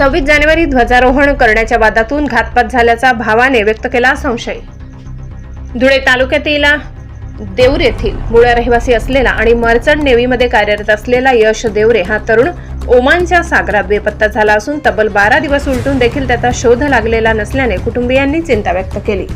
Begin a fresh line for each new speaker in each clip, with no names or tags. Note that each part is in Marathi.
सव्वीस जानेवारी ध्वजारोहण करण्याच्या वादातून घातपात झाल्याचा भावाने व्यक्त केला संशय. धुळे तालुक्यातील देऊर येथील मूळ रहिवासी असलेला आणि मर्चंट नेव्हीमध्ये कार्यरत असलेला यश देवरे हा तरुण ओमानच्या सागरात बेपत्ता झाला असून तब्बल बारा दिवस उलटून देखील त्याचा शोध लागलेला नसल्याने कुटुंबियांनी चिंता व्यक्त केली.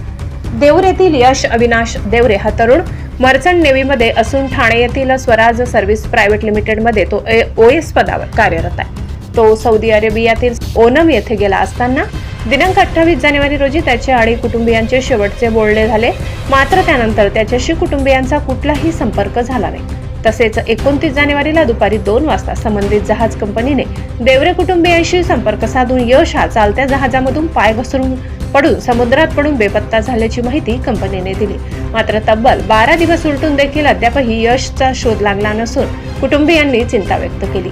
देऊर येथील यश अविनाश देवरे हा तरुण मर्चंट नेव्हीमध्ये असून ठाणे येथील स्वराज सर्व्हिस प्रायव्हेट लिमिटेडमध्ये तो ओ एस पदावर कार्यरत आहे. तो सौदी अरेबियातील ओनम येथे गेला असताना दिनांक अठ्ठावीस जानेवारी रोजी त्याचे आणि कुटुंबियांचे शेवटचे बोलणे झाले. मात्र त्यानंतर त्याच्याशी कुटुंबियांचा कुठलाही संपर्क झाला नाही. तसेच एकोणतीस जानेवारीला दुपारी दोन वाजता संबंधित जहाज कंपनीने देवरे कुटुंबियांशी संपर्क साधून यश हा चालत्या जहाजामधून पाय घसरून पडून समुद्रात पडून बेपत्ता झाल्याची माहिती कंपनीने दिली. मात्र तब्बल बारा दिवस उलटून देखील अद्यापही यशचा शोध लागला नसून कुटुंबियांनी चिंता व्यक्त केली.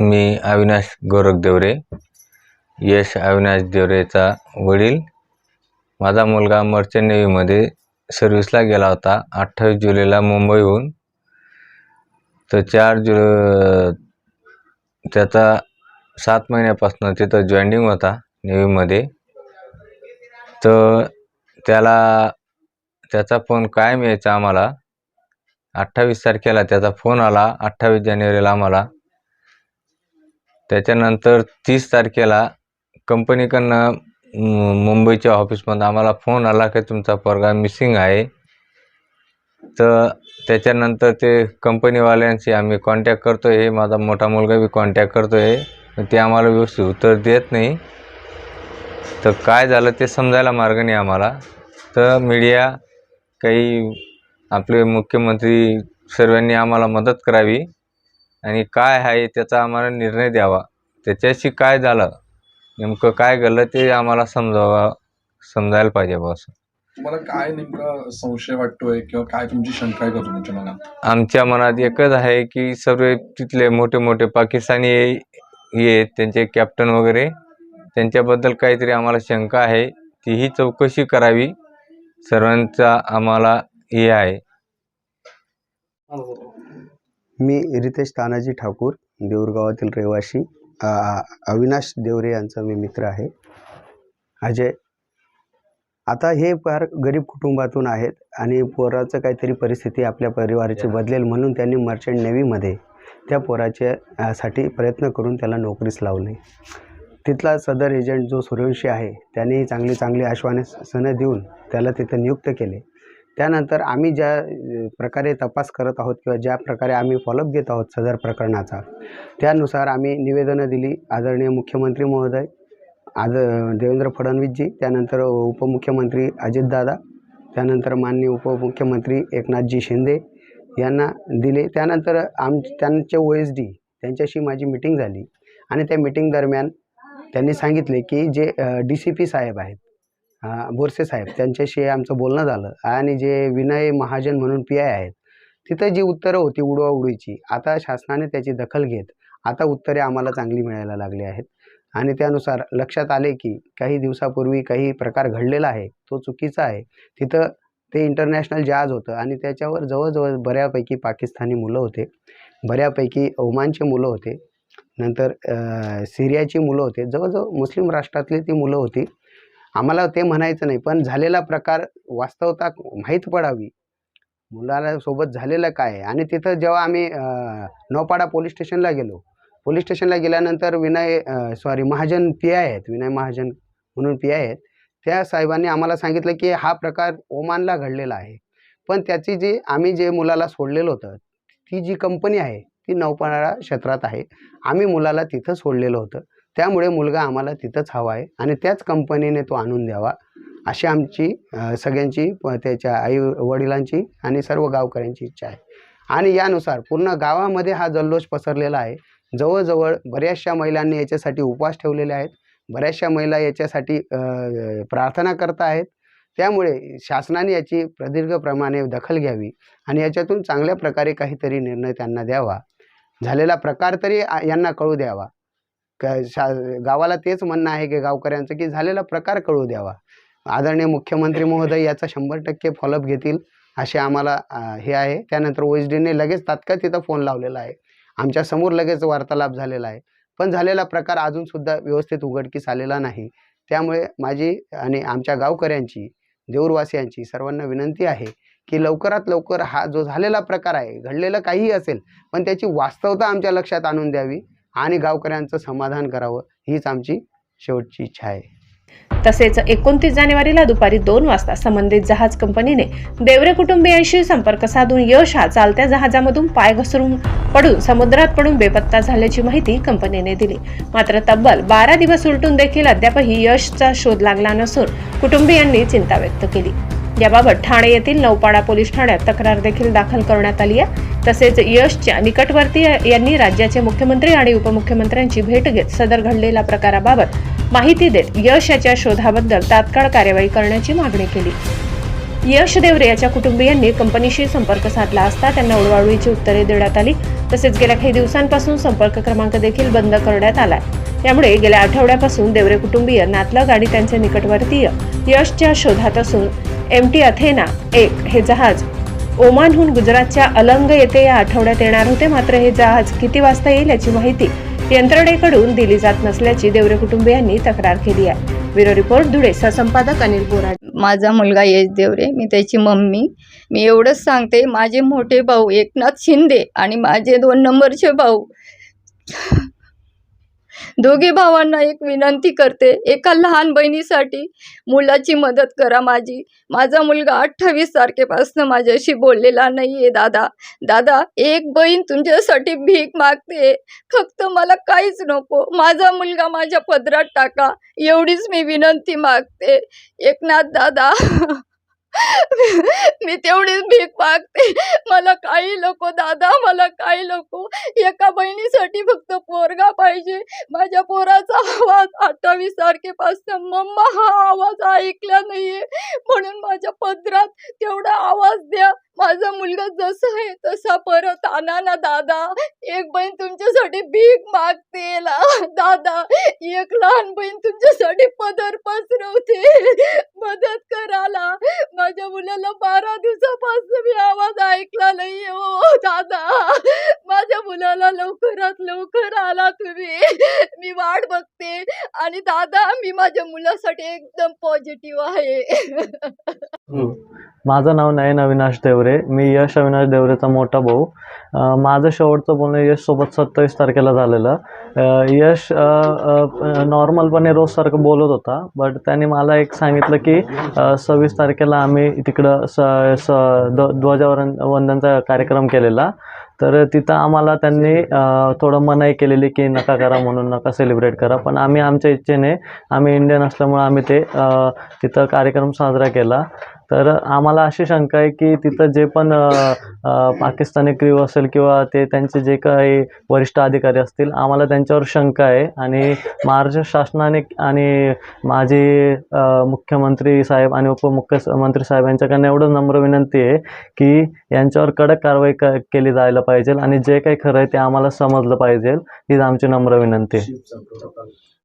मी अविनाश गोरख देवरे यश अविनाश देवरेचा वडील. माझा मुलगा मर्चंट नेव्हीमध्ये सर्व्हिसला गेला होता अठ्ठावीस जुलैला मुंबईहून. तर चार जु त्याचा सात महिन्यापासून तिथं जॉईनिंग होता नेव्हीमध्ये तर त्याला त्याचा फोन कायम यायचा आम्हाला. अठ्ठावीस तारखेला त्याचा फोन आला अठ्ठावीस जानेवारीला आम्हाला. त्याच्यानंतर तीस तारखेला कंपनीकडनं मुंबईच्या ऑफिसमधून आम्हाला फोन आला की तुमचा पोरगा मिसिंग आहे. तर त्याच्यानंतर ते कंपनीवाल्यांशी आम्ही कॉन्टॅक्ट करतो आहे माझा मोठा मुलगा बी कॉन्टॅक्ट करतो आहे ते आम्हाला व्यवस्थित उत्तर देत नाही. तर काय झालं ते समजायला मार्ग नाही आम्हाला. तर मीडिया काही आपले मुख्यमंत्री सर्वांनी आम्हाला मदत करावी. आणि काय आहे त्याचा आम्हाला निर्णय द्यावा. त्याच्याशी काय झालं नेमकं काय घडलं ते आम्हाला समजावा समजायला पाहिजे बा असं.
तुम्हाला काय नेमका संशय वाटतोय किंवा काय तुमची शंका आहे का तुमच्या मनात?
आमच्या मनात एकच आहे की सर्व तिथले मोठे मोठे पाकिस्तानी ये त्यांचे कॅप्टन वगैरे त्यांच्याबद्दल काहीतरी आम्हाला शंका आहे. तीही चौकशी करावी. सर्वांचा आम्हाला हे आहे.
मी रितेश तानाजी ठाकूर देऊरगावातील रहिवासी. अ, अविनाश देवरे यांचा मी मित्र आहे. अजय. आता हे फार गरीब कुटुंबातून आहेत आणि पोराचं काहीतरी परिस्थिती आपल्या परिवाराची बदलेल म्हणून त्यांनी मर्चंट नेव्हीमध्ये त्या पोराच्या साठी प्रयत्न करून त्याला नोकरीस लावले. तिथला सदर एजंट जो सूर्यवंशी आहे त्यांनी चांगली चांगली आश्वासनं देऊन त्याला तिथं नियुक्त केले. त्यानंतर आम्ही ज्या प्रकारे तपास करत आहोत किंवा ज्या प्रकारे आम्ही फॉलोअप घेत आहोत सदर प्रकरणाचा त्यानुसार आम्ही निवेदनं दिली आदरणीय मुख्यमंत्री महोदय आद देवेंद्र फडणवीसजी त्यानंतर उपमुख्यमंत्री अजितदादा त्यानंतर माननीय उपमुख्यमंत्री एकनाथजी शिंदे यांना दिले. त्यानंतर आम त्यांचे ओ एस डी त्यांच्याशी माझी मिटिंग झाली आणि त्या मिटिंग दरम्यान त्यांनी सांगितले की जे डी सी पी साहेब आहेत बोरसे साहेब त्यांच्याशी आमचं बोलणं झालं. आणि जे विनय महाजन म्हणून पी आय आहेत तिथं जी उत्तरं होती उडवाउडीची आता शासनाने त्याची दखल घेत आता उत्तरे आम्हाला चांगली मिळायला लागली आहेत. आणि त्यानुसार लक्षात आले की काही दिवसापूर्वी काही प्रकार घडलेला आहे तो चुकीचा आहे. तिथं ते इंटरनॅशनल जहाज होतं आणि त्याच्यावर जवळजवळ बऱ्यापैकी पाकिस्तानी मुलं होते. बऱ्यापैकी ओमानचे मुलं होते. नंतर सिरियाची मुलं होते. जवळजवळ मुस्लिम राष्ट्रातली ती मुलं होती. आम्हाला ते म्हणायचं नाही पण झालेला प्रकार वास्तवता माहीत पडावी. मुलाला सोबत झालेलं काय आहे? आणि तिथं जेव्हा आम्ही नौपाडा पोलीस स्टेशनला गेलो पोलीस स्टेशनला गेल्यानंतर Vinay sorry Mahajan P I आहेत विनय महाजन म्हणून पी आय आहेत त्या साहेबांनी आम्हाला सांगितलं की हा प्रकार ओमानला घडलेला आहे. पण त्याची जी आम्ही जे मुलाला सोडलेलं होतं ती जी कंपनी आहे ती नौपाडा क्षेत्रात आहे आम्ही मुलाला तिथं सोडलेलं होतं. त्यामुळे मुलगा आम्हाला तिथंच हवा आहे आणि त्याच कंपनीने तो आणून द्यावा अशी आमची सगळ्यांची प- त्याच्या आई वडिलांची आणि सर्व गावकऱ्यांची इच्छा आहे. आणि यानुसार पूर्ण गावामध्ये हा जल्लोष पसरलेला आहे. जवळजवळ बऱ्याचशा महिलांनी याच्यासाठी उपवास ठेवलेले आहेत. बऱ्याचशा महिला याच्यासाठी प्रार्थना करत आहेत. त्यामुळे शासनाने याची प्रदीर्घ प्रमाणे दखल घ्यावी आणि याच्यातून चांगल्या प्रकारे काहीतरी निर्णय त्यांना द्यावा. झालेला प्रकार तरी यांना कळू द्यावा. शा गावाला तेच म्हणणं आहे की गावकऱ्यांचं की झालेला प्रकार कळू द्यावा. आदरणीय मुख्यमंत्री महोदय याचा शंभर टक्के फॉलोअप घेतील असे आम्हाला हे आहे. त्यानंतर ओ एस डीने लगेच तात्काळ तिथं फोन लावलेला आहे. आमच्यासमोर लगेच वार्तालाप झालेला आहे. पण झालेला प्रकार अजूनसुद्धा व्यवस्थित उघडकीस आलेला नाही. त्यामुळे माझी आणि आमच्या गावकऱ्यांची देऊरवासियांची सर्वांना विनंती आहे की लवकरात लवकर हा जो झालेला प्रकार आहे घडलेलं काहीही असेल पण त्याची वास्तवता आमच्या लक्षात आणून द्यावी. आणि गावकऱ्यांचं समाधान करावं हीच आमची शेवटची इच्छा आहे.
तसेच एकोणतीस जानेवारीला दुपारी दोन वाजता संबंधित जहाज कंपनीने देवरे कुटुंबियांशी संपर्क साधून यश हा चालत्या जहाजामधून पाय घसरून पडून समुद्रात पडून बेपत्ता झाल्याची माहिती कंपनीने दिली. मात्र तब्बल बारा दिवस उलटून देखील अद्यापही यशचा शोध लागला नसून कुटुंबियांनी चिंता व्यक्त केली. याबाबत ठाणे येथील नौपाडा पोलीस ठाण्यात तक्रार देखील दाखल करण्यात आली आहे. तसेच यशच्या निकटवर्ती यांनी राज्याचे मुख्यमंत्री आणि उपमुख्यमंत्र्यांची भेट घेत सदर घडलेल्या प्रकाराबाबत माहिती देत यश याच्या शोधाबद्दल तात्काळ कार्यवाही करण्याची मागणी केली. यश देवरे याच्या कुटुंबियांनी कंपनीशी संपर्क साधला असता त्यांना उडवाउडवीची उत्तरे देण्यात आली. तसेच गेल्या काही दिवसांपासून संपर्क क्रमांक देखील बंद करण्यात आला त्यामुळे गेल्या आठवड्यापासून देवरे कुटुंबीय नातलग आणि त्यांचे निकटवर्तीय यशच्या शोधात असून एम टी अथेना एक हे जहाज. ओमानहून गुजरातच्या अलंग येथे या आठवड्यात येणार होते मात्र हे जहाज किती वाजता येईल याची माहिती यंत्रणेकडून दिली जात नसल्याची देवरे कुटुंबियांनी तक्रार केली आहे. ब्युरो रिपोर्ट धुळे सहसंपादक अनिल बोराड.
माझा मुलगा यश देवरे मी त्याची मम्मी. मी एवढंच सांगते माझे मोठे भाऊ एकनाथ शिंदे आणि माझे दोन नंबरचे भाऊ. दोघे भावांना एक विनंती करते. एका लहान बहिणीसाठी मुलाची मदत करा माझी. माझा मुलगा अठ्ठावीस तारखेपासून माझ्याशी बोललेला नाही आहे दादा. दादा एक बहीण तुमच्यासाठी भीक मागते. फक्त मला काहीच नको. माझा मुलगा माझ्या पदरात टाका. एवढीच मी विनंती मागते. एकनाथ दादा. मी तेवढीच भीक मागते. मला काही नको दादा मला काही नको. एका बहिणीसाठी फक्त पोरगा पाहिजे. माझ्या पोराचा आवाज अठ्ठावीस तारखेपासून मम्मा हा आवाज ऐकला नाहीये. म्हणून माझ्या पदरात तेवढा आवाज द्या. माझा मुलगा जसा आहे तसा परत आणा ना दादा. एक बहीण तुमच्यासाठी भीक मागते. दादा एक लहान बहीण तुमच्यासाठी पदर पसरवते. मदत कराला माझ्या मुलाला बारा दिवसापासून मी आवाज ऐकला नाही हो दादा. माझ्या मुलाला लवकरात लवकर आला तुम्ही. मी वाट बघते. आणि दादा मी माझ्या मुलासाठी एकदम पॉझिटिव्ह आहे.
माझं नाव नयन अविनाश देवरे. मी यश अविनाश देवरेचा मोठा भाऊ. माझं शेवटचं बोलणं यशसोबत सत्तावीस तारखेला झालेलं. यश नॉर्मलपणे रोजसारखं बोलत होता बट त्याने मला एक सांगितलं की सव्वीस तारखेला आम्ही तिकडं स स ध्व ध्वजावरण वंदनचा कार्यक्रम केलेला. तर तिथं आम्हाला त्यांनी थोडं मनाई केलेली की नका करा म्हणून नका सेलिब्रेट करा. पण आम्ही आमच्या इच्छेने आम्ही इंडियन असल्यामुळे आम्ही ते तिथं कार्यक्रम साजरा केला. तर आम्हाला अशी शंका आहे की तिथं जे पण पाकिस्तानी क्रीव असेल किंवा ते त्यांचे जे काही वरिष्ठ अधिकारी असतील आम्हाला त्यांच्यावर शंका आहे. आणि महाराष्ट्र शासनाने आणि माझे मुख्यमंत्री साहेब आणि उपमुख्यमंत्री साहेब यांच्याकडनं एवढं नम्र विनंती आहे की यांच्यावर कडक कारवाई क केली जायला पाहिजे. आणि जे काही खरं आहे ते आम्हाला समजलं पाहिजे. हीच आमची नम्र विनंती आहे.